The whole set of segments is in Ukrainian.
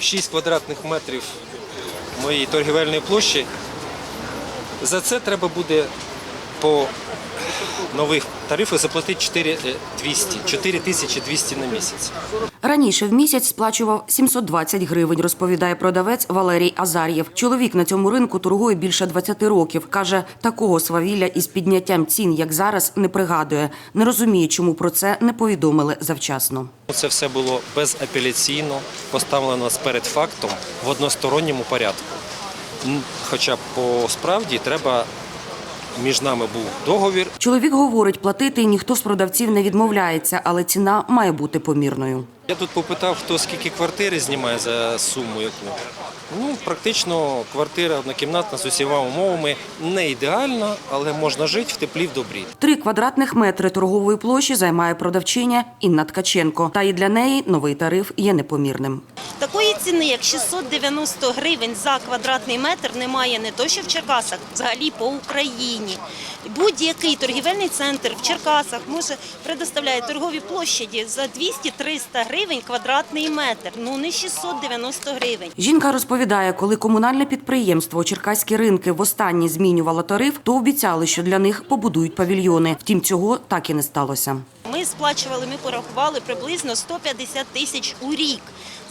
6 квадратних метрів моєї торгівельної площі. За це треба буде по нових тарифах заплатити 4200, 4200 на місяць. Раніше в місяць сплачував 720 гривень, розповідає продавець Валерій Азар'єв. Чоловік на цьому ринку торгує більше 20 років. Каже, такого свавілля із підняттям цін, як зараз, не пригадує. Не розуміє, чому про це не повідомили завчасно. Це все було безапеляційно поставлено перед фактом в односторонньому порядку. Хоча по справді треба між нами був договір, Чоловік говорить, платити ніхто з продавців не відмовляється, але ціна має бути помірною. Я тут попитав, хто скільки квартири знімає за суму яку. Ну, практично квартира однокімнатна з усіма умовами не ідеальна, але можна жити в теплі в добрі. Три квадратних метри торгової площі займає продавчиня Інна Ткаченко. Та і для неї новий тариф є непомірним. Такої ціни, як 690 гривень за квадратний метр, немає не то, що в Черкасах, взагалі по Україні. Будь-який торгівельний центр в Черкасах може предоставляє торгові площаді за 200-300 гривень квадратний метр. Ну не 690 гривень. Жінка розповідає, коли комунальне підприємство Черкаські ринки востаннє змінювало тариф, то обіцяли, що для них побудують павільйони. Втім, цього так і не сталося. Ми сплачували, ми порахували приблизно 150 тисяч у рік.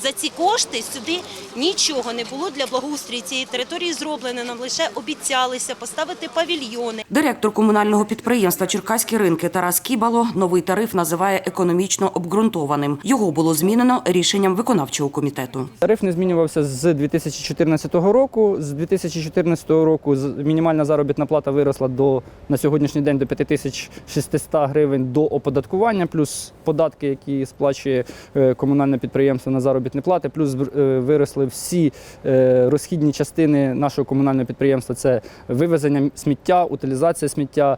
За ці кошти сюди нічого не було для благоустрою цієї території зроблено. Нам лише обіцялися поставити павільйони. Директор комунального підприємства Черкаські ринки Тарас Кібало новий тариф називає економічно обґрунтованим. Його було змінено рішенням виконавчого комітету. Тариф не змінювався з 2014 року. З 2014 року з- мінімальна заробітна плата виросла до на сьогоднішній день до 5600 гривень до оподаткування, плюс податки, які сплачує е, комунальне підприємство на заробітні плати, плюс е, виросли всі е, розхідні частини нашого комунального підприємства. Це вивезення сміття, утилізація сміття,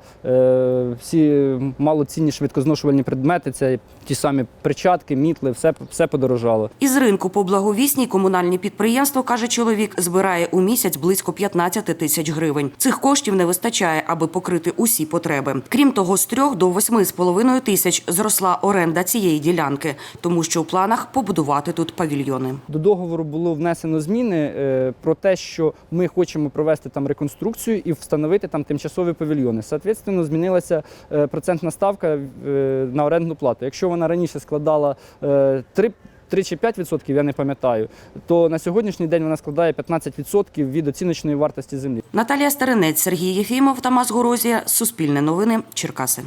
всі малоцінні швидкозношувальні предмети, це ті самі перчатки, мітли, все, все подорожало. Із ринку по благовісній комунальне підприємство, каже чоловік, збирає у місяць близько 15 тисяч гривень. Цих коштів не вистачає, аби покрити усі потреби. Крім того, з 3 до 8,5 тисяч зросла оренда цієї ділянки, тому що у планах побудувати тут павільйони. До договору було внесено зміни е, про те, що ми хочемо провести там реконструкцію і встановити там тимчасові павільйони. Соответственно, змінилася е, процентна ставка е, на орендну плату. Якщо вона раніше складала е, 3 3 чи 5%, я не пам'ятаю, то на сьогоднішній день вона складає 15% від оціночної вартості землі. Наталія Старинець, Сергій Єфімов, Тамас Горозія. Суспільне новини. Черкаси.